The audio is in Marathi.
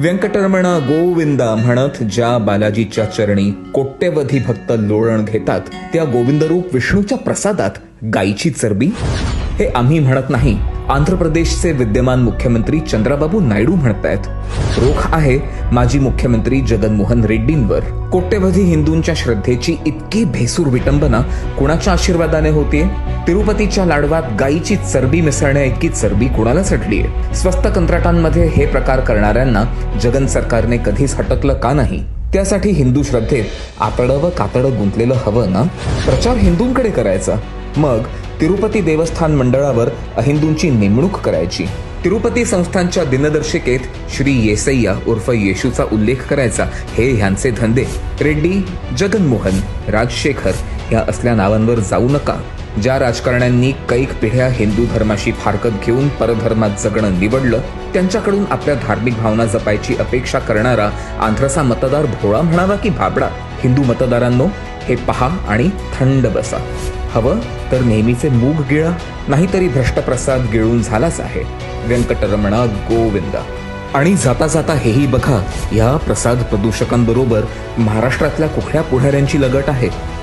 व्यंकटरमण गोविंदा म्हणत ज्या बालाजीच्या चरणी कोट्यवधी भक्त लोळण घेतात त्या गोविंदरूप विष्णूच्या प्रसादात गायची चरबी? हे आम्ही म्हणत नाही. आंध्र प्रदेशचे विद्यमान मुख्यमंत्री चंद्राबाबू नायडू म्हणतायत रोख आहे माजी मुख्यमंत्री जगनमोहन रेड्डींवर. कोट्यवधी हिंदूंच्या श्रद्धेची इतकी भेसूर विटंबना कुणाच्या आशीर्वादाने होतीये? तिरुपतीच्या लाडवात गायीची चरबी मिसळण्या इतकी चरबी कुणाला चढलीय स्वस्त कंत्राटांमध्ये हे प्रकार करणाऱ्यांना जगन सरकारने कधीच हटकलं का नाही? त्यासाठी हिंदू श्रद्धेत आतडं व कातडं गुंतलेलं हवं ना? प्रचार हिंदूंकडे करायचा. मग तिरुपती देवस्थान मंडळावर अहिंदूंची नेमणूक करायची. तिरुपती संस्थांच्या दिनदर्शिकेत श्री येसैया उर्फ येशूचा उल्लेख करायचा हे ह्यांचे धंदे. रेड्डी जगनमोहन राजशेखर ह्या असल्या नावांवर जाऊ नका. ज्या राजकारण्यांनी कैक पिढ्या हिंदू धर्माशी फारकत घेऊन परधर्मात जगणं निवडलं त्यांच्याकडून आपल्या धार्मिक भावना जपायची अपेक्षा करणारा आंध्रसा मतदार भोळा म्हणावा की भाबडा? हिंदू मतदारांनो हे पहा आणि थंड बसा. हवं तर नेहमीचे मूग गिळा नाहीतरी भ्रष्टप्रसाद गिळून झालाच आहे. व्यंकटरमणा गोविंदा. आणि जाता जाता हेही बघा या प्रसाद प्रदूषकांबरोबर महाराष्ट्रातल्या कुठल्या पुढाऱ्यांची लगट आहे?